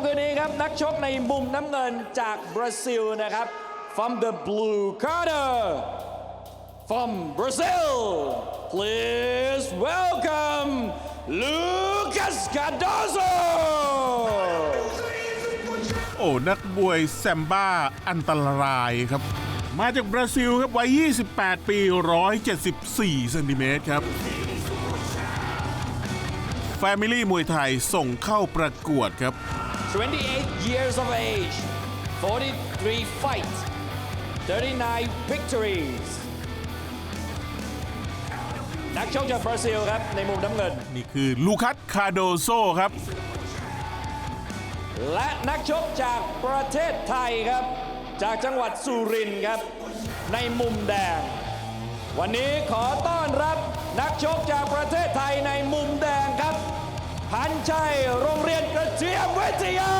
ค่ำคืนนี้ครับ นักชกในมุมน้ำเงินจากบราซิลนะครับ from the blue corner from Brazil please welcome Lucas Cardoso โอ้ นักบวยแซมบ้าอันตรายครับ มาจากบราซิลครับวัย 28 ปี 174เซนติเมตรครับ Family มวยไทยส่งเข้าประกวดครับ 28 years of age 43 fights 39 victories นักชกจากบราซิลครับ ในมุมน้ำเงิน นี่คือลูคัสคาโดโซครับ และนักชกจากประเทศไทยครับ จากจังหวัดสุรินทร์ครับ ในมุมแดง วันนี้ขอต้อนรับนักชกจากประเทศไทยในมุมแดงครับ พันชัยโรงเรียนกระเทียมวิทยา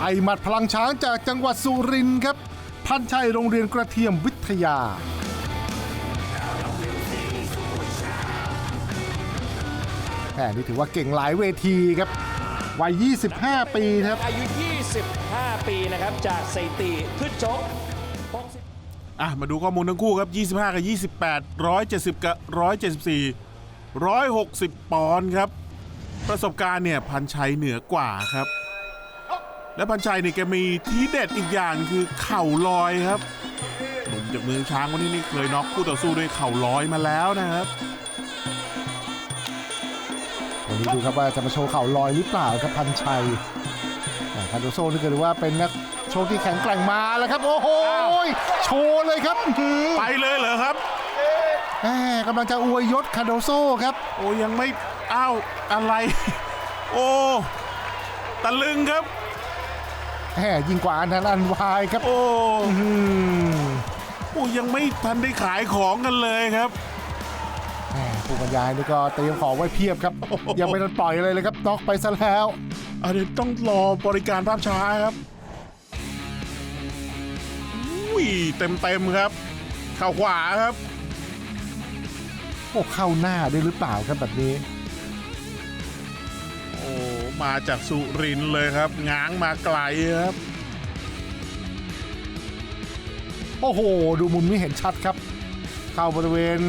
ไอหมัดพลังช้างจากจังหวัดสุรินทร์ครับ พันชัยโรงเรียนกระเทียมวิทยา แหมนี่ถือว่าเก่งหลายเวทีครับ วัย 25 ปีครับ อายุ 25 ปีนะครับ จากสถิติขึ้นชก60 อะมาดูข้อมูลทั้งคู่ครับ 25 กับ 28 170 กับ 174 160 ปอนด์ครับ ประสบการณ์เนี่ยพันชัยเหนือกว่าครับ และพันชัยเนี่ยแกมีทีเด็ดอีกอย่างคือเข่าลอยครับหนุ่มจากเมืองช้างคนนี้นี่เคยน็อกคู่ต่อสู้ด้วยเข่าลอยมาแล้วนะครับวันนี้ดูครับว่าจะมาโชว์เข่าลอยหรือเปล่าครับพันชัยอ่าคาโดโซนี่ก็ถือว่าเป็นนัก โชว์ที่แข็งแกร่งมาแล้วครับโอ้โหโชว์เลยครับอื้อหือไปเลยเหรอครับแหมกำลังจะอวยยศคาโดโซครับ โอ้ยังไม่อ้าวอะไร โอ้ตะลึงครับแหมยิ่งกว่าอันนั้นอันวายครับ โอ้อืมโอ้ยังไม่ทันได้ขายของกันเลยครับแหมผู้บรรยายนี่ก็เตรียมของไว้เพียบครับ ยังไม่ทันปล่อยเลยเลยครับน็อกไปซะแล้วอะเดี๋ยวต้องรอบริการภาพช้าครับ เต็มเต็มๆครับเข่าขวาครับโอ้เข้าหน้าด้วยหรือเปล่าครับแบบนี้ โอ้มาจากสุรินทร์เลยครับ ง้างมาไกลครับ โอ้โห ดูมุมนี้เห็นชัดครับ เข้าบริเวณ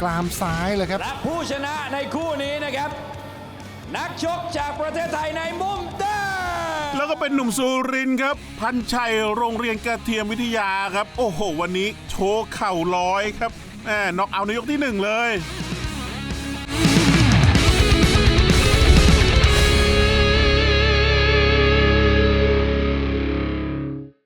กรามซ้ายเลยครับ และผู้ชนะในคู่นี้นะครับ นักชกจากประเทศไทยในมุมแดง แล้วก็เป็นหนุ่มสุรินครับ พันชัยโรงเรียนกระเทียมวิทยาครับ โอ้โห วันนี้โชว์เข่าลอยครับแหมน็อกเอาในยกที่หนึ่งเลย